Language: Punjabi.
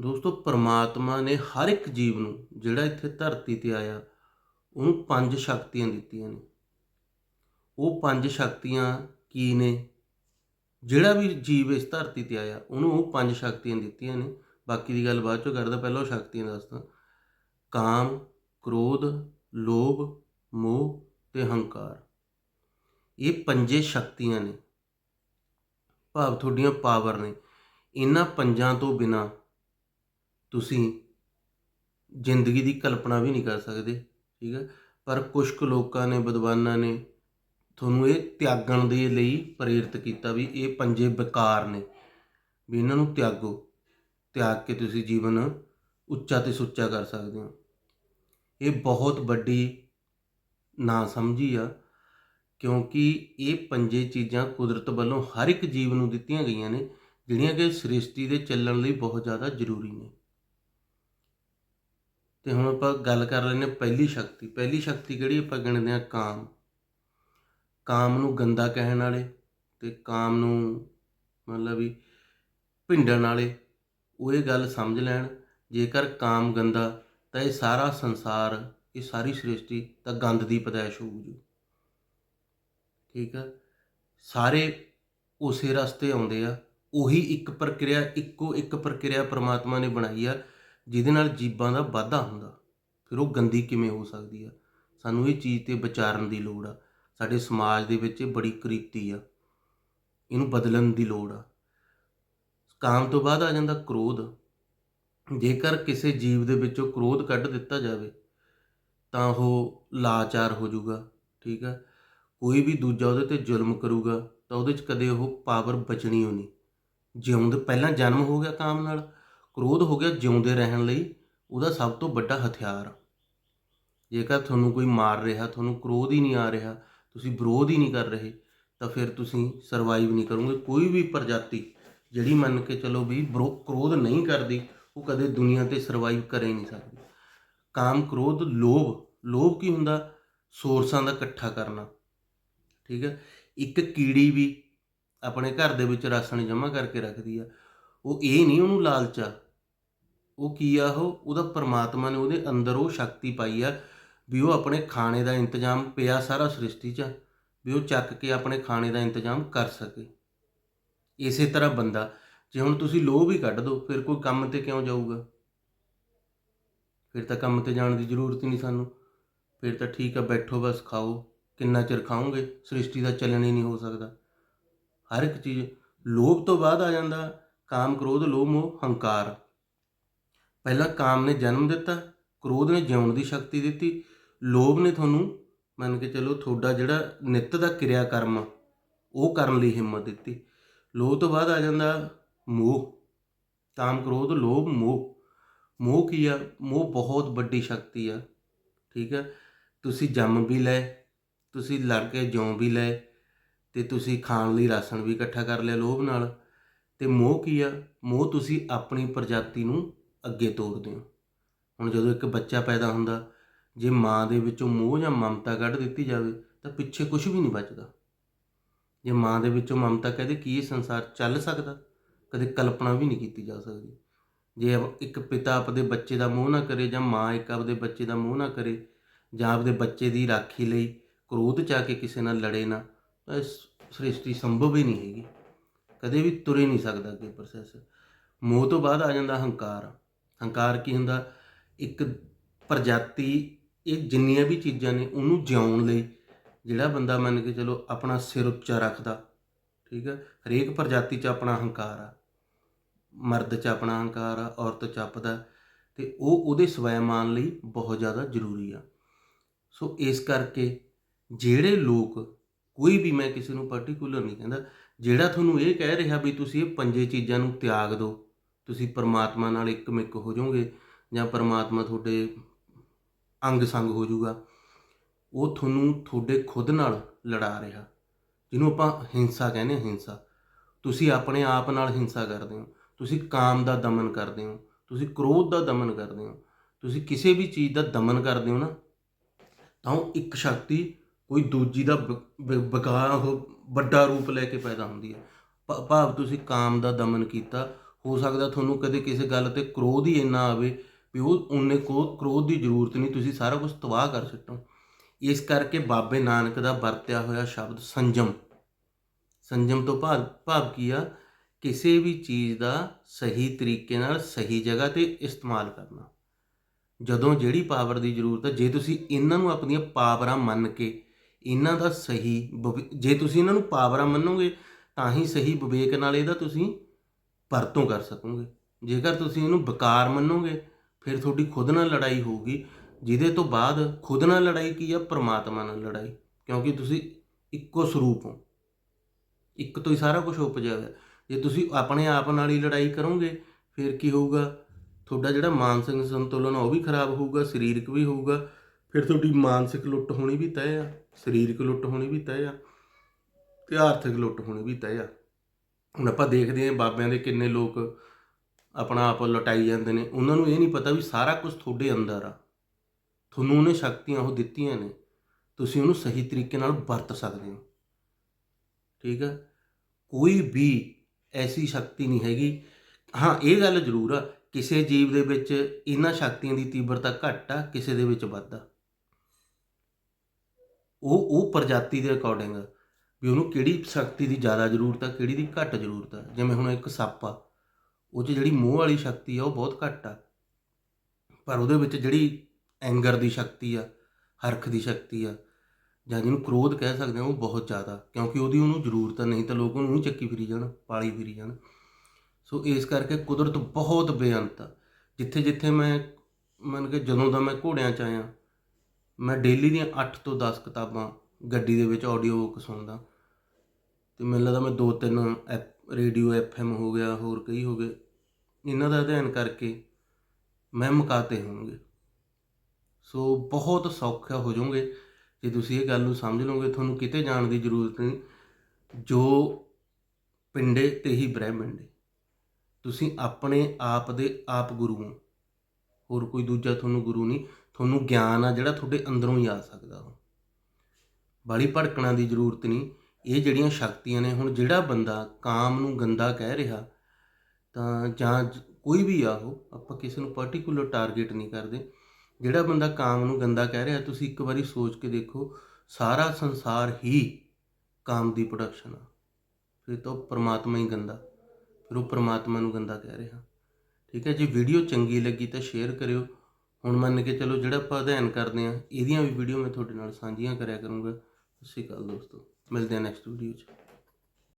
ਦੋਸਤੋ, ਪਰਮਾਤਮਾ ਨੇ ਹਰ ਇੱਕ ਜੀਵ ਨੂੰ ਜਿਹੜਾ ਇੱਥੇ ਧਰਤੀ ਤੇ ਆਇਆ, ਉਹਨੂੰ ਪੰਜ ਸ਼ਕਤੀਆਂ ਦਿੱਤੀਆਂ ਨੇ। ਉਹ ਪੰਜ ਸ਼ਕਤੀਆਂ ਕੀ ਨੇ? ਜਿਹੜਾ ਵੀ ਜੀਵ ਇਸ ਧਰਤੀ ਤੇ ਆਇਆ, ਉਹਨੂੰ ਉਹ ਪੰਜ ਸ਼ਕਤੀਆਂ ਦਿੱਤੀਆਂ ਨੇ। ਬਾਕੀ ਦੀ ਗੱਲ ਬਾਅਦ ਚੋਂ ਕਰਦਾ, ਪਹਿਲਾਂ ਉਹ ਸ਼ਕਤੀਆਂ ਦੱਸਦਾ। ਕਾਮ, ਕ੍ਰੋਧ, ਲੋਭ, ਮੋਹ ਤੇ ਹੰਕਾਰ। ਇਹ ਪੰਜੇ ਸ਼ਕਤੀਆਂ ਨੇ। ਭਾਵ ਤੁਹਾਡੀਆਂ ਪਾਵਰ ਨੇ। ਇਹਨਾਂ ਪੰਜਾਂ ਤੋਂ ਬਿਨਾ ਤੁਸੀਂ ਜ਼ਿੰਦਗੀ ਦੀ ਕਲਪਨਾ ਵੀ ਨਹੀਂ ਕਰ ਸਕਦੇ, ਠੀਕ ਹੈ? ਪਰ ਕੁਝ ਕੁ ਲੋਕਾਂ ਨੇ, ਵਿਦਵਾਨਾਂ ਨੇ ਤੁਹਾਨੂੰ ਇਹ ਤਿਆਗਣ ਦੇ ਲਈ ਪ੍ਰੇਰਿਤ ਕੀਤਾ ਵੀ ਇਹ ਪੰਜੇ ਬੇਕਾਰ ਨੇ, ਵੀ ਇਹਨਾਂ ਨੂੰ ਤਿਆਗੋ, ਤਿਆਗ ਕੇ ਤੁਸੀਂ ਜੀਵਨ ਉੱਚਾ ਤੇ ਸੁੱਚਾ ਕਰ ਸਕਦੇ ਹੋ। ਇਹ ਬਹੁਤ ਵੱਡੀ ਨਾ ਸਮਝੀ ਆ, ਕਿਉਂਕਿ ਇਹ ਪੰਜੇ ਚੀਜ਼ਾਂ ਕੁਦਰਤ ਵੱਲੋਂ ਹਰ ਇੱਕ ਜੀਵ ਨੂੰ ਦਿੱਤੀਆਂ ਗਈਆਂ ਨੇ, ਜਿਹੜੀਆਂ ਕਿ ਸ੍ਰਿਸ਼ਟੀ ਦੇ ਚੱਲਣ ਲਈ ਬਹੁਤ ਜ਼ਿਆਦਾ ਜ਼ਰੂਰੀ ਨੇ। ਤੇ ਹੁਣ ਆਪਾਂ ਗੱਲ ਕਰ ਲੈਂਦੇ ਹਾਂ ਪਹਿਲੀ ਸ਼ਕਤੀ। ਪਹਿਲੀ ਸ਼ਕਤੀ ਕਿਹੜੀ ਆਪਾਂ ਗਿਣਦੇ ਹਾਂ ਕਾਮ। ਕਾਮ ਨੂੰ ਗੰਦਾ ਕਹਿਣ ਵਾਲੇ ਤੇ ਕਾਮ ਨੂੰ ਮਤਲਬ ਵੀ ਭਿੰਡਣ ਵਾਲੇ, ਉਹ ਇਹ ਗੱਲ ਸਮਝ ਲੈਣ। ਜੇਕਰ ਕਾਮ ਗੰਦਾ, ਤਾਂ ਇਹ ਸਾਰਾ ਸੰਸਾਰ, ਇਹ ਸਾਰੀ ਸ੍ਰਿਸ਼ਟੀ, ਤਾਂ ਗੰਦ ਦੀ ਪਦਾਇਸ਼ ਹੋਊਗੀ। ਠੀਕ ਆ? ਸਾਰੇ ਉਸੇ ਰਸਤੇ ਆਉਂਦੇ ਆ। ਉਹੀ ਇੱਕ ਪ੍ਰਕਿਰਿਆ, ਇੱਕੋ ਇੱਕ ਪ੍ਰਕਿਰਿਆ ਪ੍ਰਮਾਤਮਾ ਨੇ ਬਣਾਈ ਆ। ਜਿਹਦੇ ਨਾਲ ਜੀਬਾਂ ਦਾ ਵਾਧਾ ਹੁੰਦਾ, ਫਿਰ ਉਹ ਗੰਦੀ ਕਿਵੇਂ ਹੋ ਸਕਦੀ ਆ? ਸਾਨੂੰ ਇਹ ਚੀਜ਼ ਤੇ ਵਿਚਾਰਨ ਦੀ ਲੋੜ ਆ। ਸਾਡੇ ਸਮਾਜ ਦੇ ਵਿੱਚ ਇਹ ਬੜੀ ਕ੍ਰਿਤੀ ਆ। ਇਹਨੂੰ ਬਦਲਣ ਦੀ ਲੋੜ ਆ। ਕਾਮ ਤੋਂ ਬਾਅਦ ਆ ਜਾਂਦਾ ਕ੍ਰੋਧ। ਜੇਕਰ ਕਿਸੇ ਜੀਵ ਦੇ ਵਿੱਚੋਂ ਕ੍ਰੋਧ ਕੱਢ ਦਿੱਤਾ ਜਾਵੇ, ਤਾਂ ਉਹ ਲਾਚਾਰ ਹੋ ਜਾਊਗਾ, ਠੀਕ ਆ? ਕੋਈ ਵੀ ਦੂਜਾ ਉਹਦੇ ਤੇ ਜ਼ੁਲਮ ਕਰੂਗਾ, ਤਾਂ ਉਹਦੇ 'ਚ ਕਦੇ ਉਹ ਪਾਵਰ ਬਚਣੀ ਹੋ ਨਹੀਂ। ਜਿਉਂਦੇ ਪਹਿਲਾਂ ਜਨਮ ਹੋ ਗਿਆ ਕਾਮ ਨਾਲ ਕ੍ਰੋਧ ਹੋ ਗਿਆ ਜਿਉਂਦੇ ਰਹਿਣ ਲਈ, ਉਹਦਾ ਸਭ ਤੋਂ ਵੱਡਾ ਹਥਿਆਰ ਜੇਕਰ ਤੁਹਾਨੂੰ ਕੋਈ ਮਾਰ ਰਿਹਾ, ਤੁਹਾਨੂੰ ਕ੍ਰੋਧ ਹੀ ਨਹੀਂ ਆ ਰਿਹਾ, ਤੁਸੀਂ ਵਿਰੋਧ ਹੀ ਨਹੀਂ ਕਰ ਰਹੇ, ਤਾਂ ਫਿਰ ਤੁਸੀਂ ਸਰਵਾਈਵ ਨਹੀਂ ਕਰੋਗੇ। ਕੋਈ ਵੀ ਪ੍ਰਜਾਤੀ ਜਿਹੜੀ ਮੰਨ ਕੇ ਚਲੋ ਵੀ ਵਿਰੋ- ਕ੍ਰੋਧ ਨਹੀਂ ਕਰਦੀ, ਉਹ ਕਦੇ ਦੁਨੀਆ ਤੇ ਸਰਵਾਈਵ ਕਰ ਹੀ ਨਹੀਂ ਸਕਦੀ। ਕਾਮ, ਕ੍ਰੋਧ, ਲੋਭ ਲੋਭ ਕੀ ਹੁੰਦਾ? ਸੋਰਸਾਂ ਦਾ ਇਕੱਠਾ ਕਰਨਾ। ਠੀਕ ਹੈ? ਇੱਕ ਕੀੜੀ ਵੀ ਆਪਣੇ ਘਰ ਦੇ ਵਿੱਚ ਰਾਸ਼ਨ ਜਮ੍ਹਾਂ ਕਰਕੇ ਰੱਖਦੀ ਆ। ਉਹ ਇਹ ਨਹੀਂ ਉਹਨੂੰ ਲਾਲਚ ਆ ਉਹ ਕੀ ਆ ਉਹ? ਉਹਦਾ ਪਰਮਾਤਮਾ ਨੇ ਉਹਦੇ ਅੰਦਰ ਉਹ ਸ਼ਕਤੀ ਪਾਈ ਆ ਵੀ ਉਹ ਆਪਣੇ ਖਾਣੇ ਦਾ ਇੰਤਜ਼ਾਮ ਪਿਆ ਸਾਰਾ ਸ੍ਰਿਸ਼ਟੀ 'ਚ, ਵੀ ਉਹ ਚੱਕ ਕੇ ਆਪਣੇ ਖਾਣੇ ਦਾ ਇੰਤਜ਼ਾਮ ਕਰ ਸਕੇ। ਇਸੇ ਤਰ੍ਹਾਂ ਬੰਦਾ, ਜੇ ਹੁਣ ਤੁਸੀਂ ਲੋਭ ਹੀ ਕੱਢ ਦੋ, ਫਿਰ ਕੋਈ ਕੰਮ ਤੇ ਕਿਉਂ ਜਾਊਗਾ? ਫਿਰ ਤਾਂ ਕੰਮ ਤੇ ਜਾਣ ਦੀ ਜ਼ਰੂਰਤ ਹੀ ਨਹੀਂ ਸਾਨੂੰ। ਫਿਰ ਤਾਂ ਠੀਕ ਆ, ਬੈਠੋ ਬਸ, ਖਾਓ। ਕਿੰਨਾ ਚਿਰ ਖਾਓਗੇ? ਸ੍ਰਿਸ਼ਟੀ ਦਾ ਚੱਲਣ ਹੀ ਨਹੀਂ ਹੋ ਸਕਦਾ। ਹਰ ਇੱਕ ਚੀਜ਼, ਲੋਭ ਤੋਂ ਬਾਅਦ ਆ ਜਾਂਦਾ। ਕਾਮ, ਕ੍ਰੋਧ, ਲੋਭ, ਮੋਹ, ਹੰਕਾਰ। ਪਹਿਲਾਂ ਕਾਮ ਨੇ ਜਨਮ ਦਿੱਤਾ, ਕ੍ਰੋਧ ਨੇ ਜਿਉਣ ਦੀ ਸ਼ਕਤੀ ਦਿੱਤੀ। ਲੋਭ ਨੇ ਤੁਹਾਨੂੰ ਮੰਨ ਕੇ ਚਲੋ ਤੁਹਾਡਾ ਜਿਹੜਾ ਨਿੱਤ ਦਾ ਕਿਰਿਆ ਕਰਮ ਉਹ ਕਰਨ ਲਈ ਹਿੰਮਤ ਦਿੱਤੀ। ਲੋਭ ਤੋਂ ਬਾਅਦ ਆ ਜਾਂਦਾ ਮੋਹ। ਕਾਮ, ਕ੍ਰੋਧ, ਲੋਭ, ਮੋਹ। ਮੋਹ ਕੀ ਆ? ਮੋਹ ਬਹੁਤ ਵੱਡੀ ਸ਼ਕਤੀ ਆ, ਠੀਕ ਆ? ਤੁਸੀਂ ਜੰਮ ਵੀ ਲਏ, ਤੁਸੀਂ ਲੜ ਕੇ ਜਿਉਂ ਵੀ ਲਏ, ਤੇ ਤੁਸੀਂ ਖਾਣ ਲਈ ਰਾਸ਼ਨ ਵੀ ਇਕੱਠਾ ਕਰ ਲਿਆ ਲੋਭ ਨਾਲ। ਤੇ ਮੋਹ ਕੀ ਆ? ਮੋਹ ਤੁਸੀਂ ਆਪਣੀ ਪ੍ਰਜਾਤੀ ਨੂੰ ਅੱਗੇ ਤੋਰਦੇ ਹੋ। ਹੁਣ ਜਦੋਂ ਇੱਕ ਬੱਚਾ ਪੈਦਾ ਹੁੰਦਾ, ਜੇ ਮਾਂ ਦੇ ਵਿੱਚੋਂ ਮੋਹ ਜਾਂ ਮਮਤਾ ਕੱਢ ਦਿੱਤੀ ਜਾਵੇ, ਤਾਂ ਪਿੱਛੇ ਕੁਝ ਵੀ ਨਹੀਂ ਬਚਦਾ। ਜੇ ਮਾਂ ਦੇ ਵਿੱਚੋਂ ਮਮਤਾ ਕਹਦੇ ਕੀ ਇਹ ਸੰਸਾਰ ਚੱਲ ਸਕਦਾ, ਕਦੇ ਕਲਪਨਾ ਵੀ ਨਹੀਂ ਕੀਤੀ ਜਾ ਸਕਦੀ। ਜੇ ਇੱਕ ਪਿਤਾ ਆਪਦੇ ਬੱਚੇ ਦਾ ਮੋਹ ਨਾ ਕਰੇ ਜਾਂ ਮਾਂ ਇੱਕ ਆਪਦੇ ਬੱਚੇ ਦਾ ਮੋਹ ਨਾ ਕਰੇ, ਜਾਂ ਆਪਦੇ ਬੱਚੇ ਦੀ ਰਾਖੀ ਲਈ ਕ੍ਰੋਧ ਚ ਆ ਕੇ ਕਿਸੇ ਨਾਲ ਲੜੇ ਨਾ, ਤਾਂ ਇਸ ਸ੍ਰਿਸ਼ਟੀ ਸੰਭਵ ਹੀ ਨਹੀਂ ਹੈਗੀ। ਕਦੇ ਵੀ ਤੁਰੇ ਨਹੀਂ ਸਕਦਾ ਅੱਗੇ ਪ੍ਰੋਸੈਸ ਮੋਹ ਤੋਂ ਬਾਅਦ ਆ ਜਾਂਦਾ ਹੰਕਾਰ। ਹੰਕਾਰ ਕੀ ਹੁੰਦਾ? ਇੱਕ ਪ੍ਰਜਾਤੀ, ਇਹ ਜਿੰਨੀਆਂ ਵੀ ਚੀਜ਼ਾਂ ਨੇ, ਉਹਨੂੰ ਜਿਉਣ ਲਈ ਜਿਹੜਾ ਬੰਦਾ ਮੰਨ ਕੇ ਚਲੋ ਆਪਣਾ ਸਿਰ ਉੱਚਾ ਰੱਖਦਾ, ਠੀਕ ਹੈ? ਹਰੇਕ ਪ੍ਰਜਾਤੀ 'ਚ ਆਪਣਾ ਹੰਕਾਰ ਆ। ਮਰਦ 'ਚ ਆਪਣਾ ਹੰਕਾਰ ਆ, ਔਰਤ 'ਚ ਆਪਦਾ, ਤੇ ਉਹ ਉਹਦੇ ਸਵੈਮਾਨ ਲਈ ਬਹੁਤ ਜ਼ਿਆਦਾ ਜ਼ਰੂਰੀ ਆ। ਸੋ ਇਸ ਕਰਕੇ ਜਿਹੜੇ ਲੋਕ, ਕੋਈ ਵੀ ਮੈਂ ਕਿਸੇ ਨੂੰ ਪਾਰਟਿਕੂਲਰ ਨਹੀਂ ਕਹਿੰਦਾ, ਜਿਹੜਾ ਤੁਹਾਨੂੰ ਇਹ ਕਹਿ ਰਿਹਾ ਵੀ ਤੁਸੀਂ ਇਹ ਪੰਜੇ ਚੀਜ਼ਾਂ ਨੂੰ ਤਿਆਗ ਦਿਓ ਤੁਸੀਂ ਪਰਮਾਤਮਾ ਨਾਲ ਇੱਕ ਮਿੱਕ ਹੋ ਜਾਓਗੇ ਜਾਂ ਪਰਮਾਤਮਾ ਤੁਹਾਡੇ ਅੰਗ ਸੰਗ ਹੋ ਜਾਊਗਾ, ਉਹ ਤੁਹਾਨੂੰ ਤੁਹਾਡੇ ਖੁਦ ਨਾਲ ਲੜਾ ਰਿਹਾ, ਜਿਹਨੂੰ ਆਪਾਂ ਹਿੰਸਾ ਕਹਿੰਦੇ ਹਾਂ, ਹਿੰਸਾ। ਤੁਸੀਂ ਆਪਣੇ ਆਪ ਨਾਲ ਹਿੰਸਾ ਕਰਦੇ ਹੋ, ਤੁਸੀਂ ਕਾਮ ਦਾ ਦਮਨ ਕਰਦੇ ਹੋ, ਤੁਸੀਂ ਕ੍ਰੋਧ ਦਾ ਦਮਨ ਕਰਦੇ ਹੋ, ਤੁਸੀਂ ਕਿਸੇ ਵੀ ਚੀਜ਼ ਦਾ ਦਮਨ ਕਰਦੇ ਹੋ ਨਾ, ਤਾਂ ਉਹ ਇੱਕ ਸ਼ਕਤੀ ਕੋਈ ਦੂਜੀ ਦਾ ਬਕਾ, ਉਹ ਵੱਡਾ ਰੂਪ ਲੈ ਕੇ ਪੈਦਾ ਹੁੰਦੀ ਹੈ। ਭਾਵ ਤੁਸੀਂ ਕਾਮ ਦਾ ਦਮਨ ਕੀਤਾ ਹੋ ਸਕਦਾ ਤੁਹਾਨੂੰ ਕਦੇ ਕਿਸੇ ਗੱਲ ਤੇ ਕ੍ਰੋਧ ਹੀ ਇੰਨਾ ਆਵੇ ਵੀ ਉਹ ਉਹਨੇ ਕੋ ਕ੍ਰੋਧ ਦੀ ਜ਼ਰੂਰਤ ਨਹੀਂ, ਤੁਸੀਂ ਸਾਰਾ ਕੁਝ ਤਬਾਹ ਕਰ ਛੱਡੋ ਇਸ ਕਰਕੇ ਬਾਬੇ ਨਾਨਕ ਦਾ ਵਰਤਿਆ ਹੋਇਆ ਸ਼ਬਦ ਸੰਜਮ। ਸੰਜਮ ਤੋਂ ਭਾਵ ਭਾਵ ਕੀ ਆ? ਕਿਸੇ ਵੀ ਚੀਜ਼ ਦਾ ਸਹੀ ਤਰੀਕੇ ਨਾਲ ਸਹੀ ਜਗ੍ਹਾ ਤੇ ਇਸਤੇਮਾਲ ਕਰਨਾ। ਜਦੋਂ ਜਿਹੜੀ ਪਾਵਰ ਦੀ ਜ਼ਰੂਰਤ ਹੈ ਜੇ ਤੁਸੀਂ ਇਹਨਾਂ ਨੂੰ ਆਪਣੀਆਂ ਪਾਵਰਾਂ ਮੰਨ ਕੇ ਇਹਨਾਂ ਦਾ ਸਹੀ ਵਿਵੇ- ਜੇ ਤੁਸੀਂ ਇਹਨਾਂ ਨੂੰ ਪਾਵਰਾਂ ਮੰਨੋਗੇ, ਤਾਂ ਹੀ ਸਹੀ ਵਿਵੇਕ ਨਾਲ ਇਹਦਾ ਤੁਸੀਂ ਪਰਤੋਂ ਕਰ ਸਕੋਗੇ। ਜੇਕਰ ਤੁਸੀਂ ਇਹਨੂੰ ਬਕਾਰ ਮੰਨੋਗੇ, ਫਿਰ ਤੁਹਾਡੀ ਖੁਦ ਨਾਲ ਲੜਾਈ ਹੋਊਗੀ, ਜਿਹਦੇ ਤੋਂ ਬਾਅਦ ਖੁਦ ਨਾਲ ਲੜਾਈ ਕੀ ਆ? ਪ੍ਰਮਾਤਮਾ ਨਾਲ ਲੜਾਈ। ਕਿਉਂਕਿ ਤੁਸੀਂ ਇੱਕੋ ਸਰੂਪ ਹੋ। ਇੱਕ ਤੋਂ ਹੀ ਸਾਰਾ ਕੁਝ ਉਪਜਿਆ ਹੋਇਆ। ਜੇ ਤੁਸੀਂ ਆਪਣੇ ਆਪ ਨਾਲ ਹੀ ਲੜਾਈ ਕਰੋਗੇ, ਫਿਰ ਕੀ ਹੋਊਗਾ? ਤੁਹਾਡਾ ਜਿਹੜਾ ਮਾਨਸਿਕ ਸੰਤੁਲਨ ਉਹ ਵੀ ਖਰਾਬ ਹੋਊਗਾ, ਸਰੀਰਕ ਵੀ ਹੋਊਗਾ। ਫਿਰ ਤੁਹਾਡੀ ਮਾਨਸਿਕ ਲੁੱਟ ਹੋਣੀ ਵੀ ਤੈਅ ਆ, ਸਰੀਰਕ ਲੁੱਟ ਹੋਣੀ ਵੀ ਤੈਅ ਆ, ਤੇ ਆਰਥਿਕ ਲੁੱਟ ਹੋਣੀ ਵੀ ਤੈਅ ਆ। ਹੁਣ ਆਪਾਂ ਦੇਖਦੇ ਹਾਂ ਬਾਬਿਆਂ ਦੇ ਕਿੰਨੇ ਲੋਕ ਆਪਣਾ ਆਪ ਲੁਟਾਈ ਜਾਂਦੇ ਨੇ। ਉਹਨਾਂ ਨੂੰ ਇਹ ਨਹੀਂ ਪਤਾ ਵੀ ਸਾਰਾ ਕੁਝ ਤੁਹਾਡੇ ਅੰਦਰ ਆ। ਤੁਹਾਨੂੰ ਉਹਨੇ ਸ਼ਕਤੀਆਂ ਉਹ ਦਿੱਤੀਆਂ ਨੇ। ਤੁਸੀਂ ਉਹਨੂੰ ਸਹੀ ਤਰੀਕੇ ਨਾਲ ਵਰਤ ਸਕਦੇ ਹੋ। ਠੀਕ ਹੈ ਕੋਈ ਵੀ ਐਸੀ ਸ਼ਕਤੀ ਨਹੀਂ ਹੈਗੀ। ਹਾਂ, ਇਹ ਗੱਲ ਜ਼ਰੂਰ ਆ, ਕਿਸੇ ਜੀਵ ਦੇ ਵਿੱਚ ਇਹਨਾਂ ਸ਼ਕਤੀਆਂ ਦੀ ਤੀਬਰਤਾ ਘੱਟ ਆ, ਕਿਸੇ ਦੇ ਵਿੱਚ ਵੱਧ ਆ। ਉਹ ਉਹ ਪ੍ਰਜਾਤੀ ਦੇ ਅਕੋਰਡਿੰਗ ਵੀ ਉਹਨੂੰ ਕਿਹੜੀ ਸ਼ਕਤੀ ਦੀ ਜ਼ਿਆਦਾ ਜ਼ਰੂਰਤ ਆ, ਕਿਹੜੀ ਦੀ ਘੱਟ ਜ਼ਰੂਰਤ ਆ। ਜਿਵੇਂ ਹੁਣ ਇੱਕ ਸੱਪ ਆ, ਉਹ 'ਚ ਜਿਹੜੀ ਮੋਹ ਵਾਲੀ ਸ਼ਕਤੀ ਆ, ਉਹ ਬਹੁਤ ਘੱਟ ਆ। ਪਰ ਉਹਦੇ ਵਿੱਚ ਜਿਹੜੀ ਐਂਗਰ ਦੀ ਸ਼ਕਤੀ ਆ, ਹਰਖ ਦੀ ਸ਼ਕਤੀ ਆ, ਜਾਂ ਜਿਹਨੂੰ ਕ੍ਰੋਧ ਕਹਿ ਸਕਦੇ ਆ, ਉਹ ਬਹੁਤ ਜ਼ਿਆਦਾ। ਕਿਉਂਕਿ ਉਹਦੀ ਉਹਨੂੰ ਜ਼ਰੂਰਤ ਨਹੀਂ ਤਾਂ ਲੋਕ ਉਹਨੂੰ ਹੀ ਚੱਕੀ ਫਿਰੀ ਜਾਣ, ਪਾਲੀ ਫਿਰੀ ਜਾਣ। ਸੋ ਇਸ ਕਰਕੇ ਕੁਦਰਤ ਬਹੁਤ ਬੇਅੰਤ ਆ। ਜਿੱਥੇ ਜਿੱਥੇ ਮੈਂ, ਮੰਨ ਕੇ ਜਦੋਂ ਦਾ ਮੈਂ ਘੋੜਿਆਂ 'ਚ ਆਇਆ, ਮੈਂ ਡੇਲੀ ਦੀਆਂ 8 ਤੋਂ 10 ਕਿਤਾਬਾਂ ਗੱਡੀ ਦੇ ਵਿੱਚ ਆਡੀਓ ਬੁੱਕ ਸੁਣਦਾ। ਤੇ ਮੈਨੂੰ ਲੱਗਦਾ ਮੈਂ ਦੋ ਤਿੰਨ ਰੇਡੀਓ ਐਫਐਮ ਹੋ ਗਿਆ, ਹੋਰ ਕਈ ਹੋ ਗਏ। ਇਹਨਾਂ ਦਾ ਅਧਿਐਨ ਕਰਕੇ ਮੈਂ ਮੁਕਾਤੇ ਹੋਣਗੇ ਸੋ ਬਹੁਤ ਸੌਖਾ ਹੋ ਜਾਓਗੇ ਜੇ ਤੁਸੀਂ ਇਹ ਗੱਲ ਨੂੰ ਸਮਝ ਲਓਗੇ, ਤੁਹਾਨੂੰ ਕਿਤੇ ਜਾਣ ਦੀ ਜ਼ਰੂਰਤ ਨਹੀਂ। ਜੋ ਪਿੰਡੇ ਤੇ ਹੀ ਬ੍ਰਹਮੰਡ ਤੁਸੀਂ ਆਪਣੇ ਆਪ ਦੇ ਆਪ ਗੁਰੂ ਹੋ। ਹੋਰ ਕੋਈ ਦੂਜਾ ਤੁਹਾਨੂੰ ਗੁਰੂ ਨਹੀਂ। ਤੁਹਾਨੂੰ ਗਿਆਨ ਆ ਜਿਹੜਾ ਤੁਹਾਡੇ ਅੰਦਰੋਂ ਹੀ ਆ ਸਕਦਾ ਵਾ। ਬਾਲੀ ਭੜਕਣਾ ਦੀ ਜ਼ਰੂਰਤ ਨਹੀਂ। ਇਹ ਜਿਹੜੀਆਂ ਸ਼ਕਤੀਆਂ ਨੇ, ਹੁਣ ਜਿਹੜਾ ਬੰਦਾ ਕਾਮ ਨੂੰ ਗੰਦਾ ਕਹਿ ਰਿਹਾ, ਤਾਂ ਜਾਂ ਕੋਈ ਵੀ ਆ ਉਹ, ਆਪਾਂ ਕਿਸੇ ਨੂੰ ਪਾਰਟਿਕੂਲਰ ਟਾਰਗੇਟ ਨਹੀਂ ਕਰਦੇ। ਜਿਹੜਾ ਬੰਦਾ ਕਾਮ ਨੂੰ ਗੰਦਾ ਕਹਿ ਰਿਹਾ, ਤੁਸੀਂ ਇੱਕ ਵਾਰੀ ਸੋਚ ਕੇ ਦੇਖੋ, ਸਾਰਾ ਸੰਸਾਰ ਹੀ ਕਾਮ ਦੀ ਪ੍ਰੋਡਕਸ਼ਨ ਆ। ਫਿਰ ਤਾਂ ਉਹ ਪ੍ਰਮਾਤਮਾ ਹੀ ਗੰਦਾ, ਫਿਰ ਉਹ ਪਰਮਾਤਮਾ ਨੂੰ ਗੰਦਾ ਕਹਿ ਰਿਹਾ। ਠੀਕ ਹੈ, ਜੇ ਵੀਡੀਓ ਚੰਗੀ ਲੱਗੀ ਤਾਂ ਸ਼ੇਅਰ ਕਰਿਓ। ਹੁਣ ਮੰਨ ਕੇ ਚਲੋ, ਜਿਹੜਾ ਆਪਾਂ ਅਧਿਐਨ ਕਰਦੇ ਆ ਇਹਦੀਆਂ ਵੀ ਵੀਡੀਓ ਮੈਂ ਤੁਹਾਡੇ ਨਾਲ ਸਾਂਝੀਆਂ ਕਰਿਆ ਕਰੂੰਗਾ। ਸਤਿ ਸ਼੍ਰੀ ਅਕਾਲ ਦੋਸਤੋ ਮਿਲਦੇ ਹਾਂ ਨੈਕਸਟ ਵੀਡੀਓ 'ਚ।